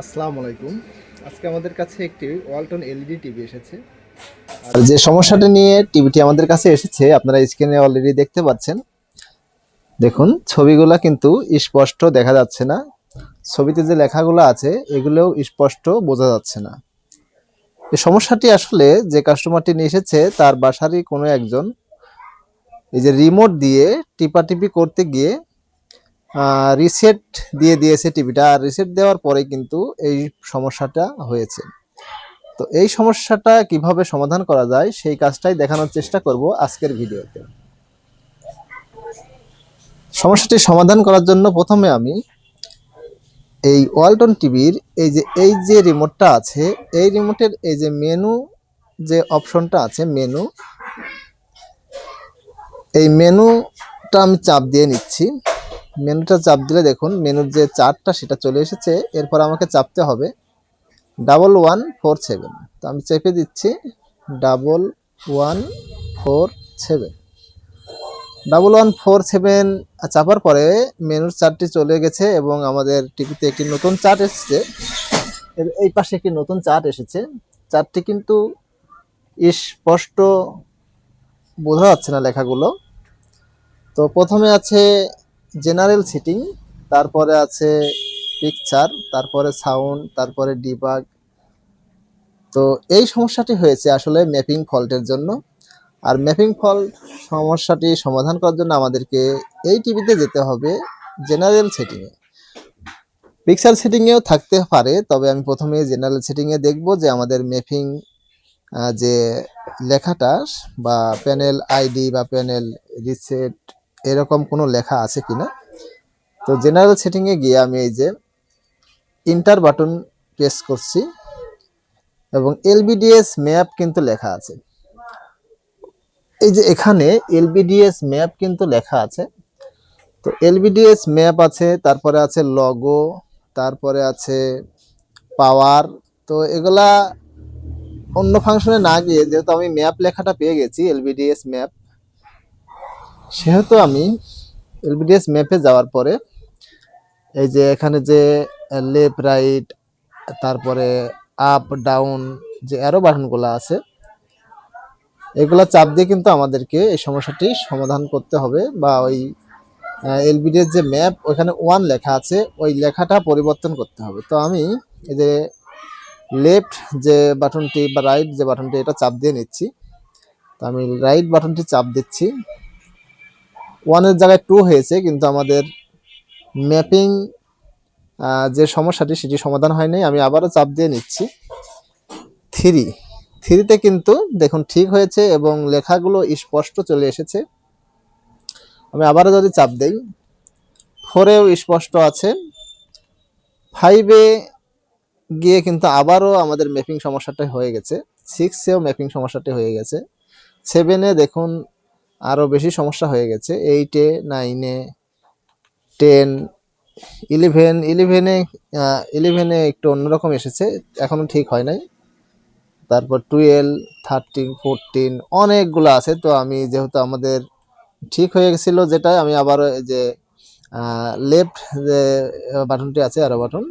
আসসালামু আলাইকুম। আজকে আমাদের কাছে একটি ওয়ালটন এলইডি টিভি এসেছে। আর যে সমস্যাটা নিয়ে টিভিটি আমাদের কাছে এসেছে, আপনারা স্ক্রিনে অলরেডি দেখতে পাচ্ছেন। দেখুন, ছবিগুলো কিন্তু স্পষ্ট দেখা যাচ্ছে না। ছবিতে যে লেখাগুলো আছে, এগুলোও স্পষ্ট বোঝা যাচ্ছে না। এই সমস্যাটি আসলে যে কাস্টমারটি নিয়ে এসেছে, তার বাসারই কোনো একজন, এই যে রিমোট দিয়ে টিপাটিপি করতে গিয়ে রিসেট দিয়ে দিয়েছে টিভিটা। আর রিসেট দেওয়ার পরে কিন্তু এই সমস্যাটা হয়েছে। তো এই সমস্যাটা কীভাবে সমাধান করা যায়, সেই কাজটাই দেখানোর চেষ্টা করব আজকের ভিডিওতে। সমস্যাটি সমাধান করার জন্য প্রথমে আমি এই ওয়ালটন টিভির এই যে এই যে রিমোটটা আছে, এই রিমোটের এই যে মেনু যে অপশনটা আছে মেনু এই মেনুটা আমি চাপ দিয়ে নিচ্ছি। মেনুটা চাপ দিলে দেখুন, মেনুর যে চার্টটা সেটা চলে এসেছে, এরপর আমাকে চাপতে হবে ডাবল ওয়ান ফোর সেভেন। তো আমি চেপে দিচ্ছি, double one four seven. Double one four seven চাপার পরে মেনুর চার্টটি চলে গেছে এবং আমাদের টিভিতে একটি নতুন চার্ট এসেছে। এই পাশে একটি নতুন চার্ট এসেছে। চার্টটি কিন্তু স্পষ্ট বোঝা যাচ্ছে না লেখাগুলো। তো প্রথমে আছে জেনারেল সিটিং, তারপরে আছে পিকচার, তারপরে সাউন্ড, তারপরে ডিবাগ। তো এই সমস্যাটি হয়েছে আসলে ম্যাপিং ফল্টের জন্য। আর ম্যাপিং ফল্ট সমস্যাটি সমাধান করার জন্য আমাদেরকে এই টিভিতে যেতে হবে জেনারেল সেটিংয়ে পিকচার সেটিংয়েও থাকতে পারে, তবে আমি প্রথমে জেনারেল সেটিংয়ে দেখব যে আমাদের ম্যাপিং যে লেখাটা বা প্যানেল আইডি বা প্যানেল রিসেট এরকম কোনো লেখা আছে কি না তো জেনারেল সেটিংয়ে গিয়ে আমি এই যে ইন্টার বাটন প্রেস করছি এবং এলবিডিএস ম্যাপ কিন্তু লেখা আছে। এই যে এখানে এলবিডিএস ম্যাপ কিন্তু লেখা আছে। তো এলবিডিএস ম্যাপ আছে, তারপরে আছে লগো তারপরে আছে পাওয়ার তো এগুলা অন্য ফাংশনে না গিয়ে যেহেতু আমি ম্যাপ লেখাটা পেয়ে গেছি এলবিডিএস ম্যাপ সেহেতু আমি এলবিডিএস ম্যাপে যাওয়ার পরে এই যে এখানে যে লেফট, রাইট, তারপরে আপ, ডাউন যে অ্যারো বাটনগুলো আছে, এগুলো চাপ দিয়ে কিন্তু আমাদেরকে এই সমস্যাটি সমাধান করতে হবে বা ওই এলবিডিএস যে ম্যাপ, ওখানে ওয়ান লেখা আছে, ওই লেখাটা পরিবর্তন করতে হবে। তো আমি এই যে লেফট যে বাটনটি বা রাইট যে বাটনটি, এটা চাপ দিয়ে নিচ্ছি। তো আমি রাইট বাটনটি চাপ দিচ্ছি। ওয়ানের জায়গায় টু হয়েছে, কিন্তু আমাদের ম্যাপিং যে সমস্যাটি সেটি সমাধান হয়নি। আমি আবারও চাপ দিয়ে নিচ্ছি। থ্রি থ্রিতে কিন্তু দেখুন ঠিক হয়েছে এবং লেখাগুলো স্পষ্ট চলে এসেছে। আমি আবারও যদি চাপ দেই ফোরেও স্পষ্ট আছে। ফাইভে গিয়ে কিন্তু আবারও আমাদের ম্যাপিং সমস্যাটা হয়ে গেছে। সিক্সেও ম্যাপিং সমস্যাটি হয়ে গেছে। সেভেনে দেখুন আরও বেশি সমস্যা হয়ে গেছে। এইটে নাইনে টেন ইলেভেন ইলেভেনে ইলেভেনে একটু অন্যরকম এসেছে। এখনও ঠিক হয় নাই। তারপর টুয়েলভ থার্টিন ফোরটিন অনেকগুলো আছে। তো আমি যেহেতু আমাদের ঠিক হয়ে গেছিল যেটা, আমি আবার যে লেফট যে বাটনটি আছে আরও বাটন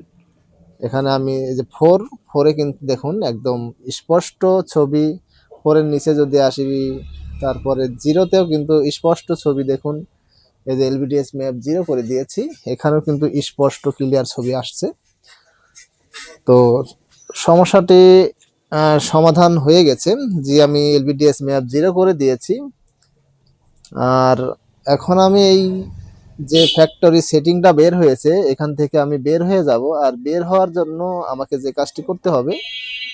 এখানে আমি এই যে ফোর ফোরে কিন্তু দেখুন একদম স্পষ্ট ছবি। ফোরের নিচে যদি আসি তারপরে জিরোতেও কিন্তু স্পষ্ট ছবি দেখুন। এই যে এলবিডিএস ম্যাপ জিরো করে দিয়েছি, এখানেও কিন্তু স্পষ্ট ক্লিয়ার ছবি আসছে। তো সমস্যাটি সমাধান হয়ে গেছে, যে আমি এলবিডিএস ম্যাপ জিরো করে দিয়েছি। আর এখন আমি এই যে ফ্যাক্টরি সেটিংটা বের হয়েছে, এখান থেকে আমি বের হয়ে যাব। আর বের হওয়ার জন্য আমাকে যে কাজটি করতে হবে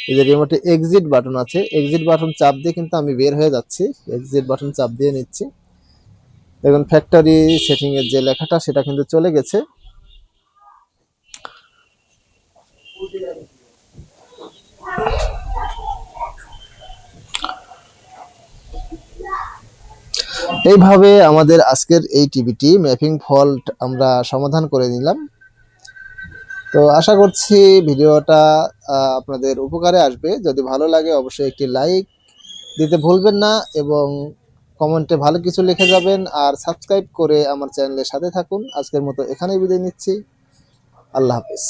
এই যে রিমোটে এক্সিট বাটন আছে এক্সিট বাটন চাপ দিয়ে কিন্তু আমি বের হয়ে যাচ্ছি। এক্সিট বাটন চাপ দিয়ে নিচ্ছি। দেখুন ফ্যাক্টরি সেটিং এর যে লেখাটা, সেটা কিন্তু চলে গেছে। এইভাবে আমাদের আজকের এই টিভিটি ম্যাপিং ফল্ট আমরা সমাধান করে নিলাম। তো আশা করছি ভিডিওটা আপনাদের উপকারে আসবে। যদি ভালো লাগে অবশ্যই একটি লাইক দিতে ভুলবেন না এবং কমেন্টে ভালো কিছু লিখে যাবেন। আর সাবস্ক্রাইব করে আমার চ্যানেলের সাথে থাকুন। আজকের মতো এখানেই বিদায় নিচ্ছি। আল্লাহ হাফিজ।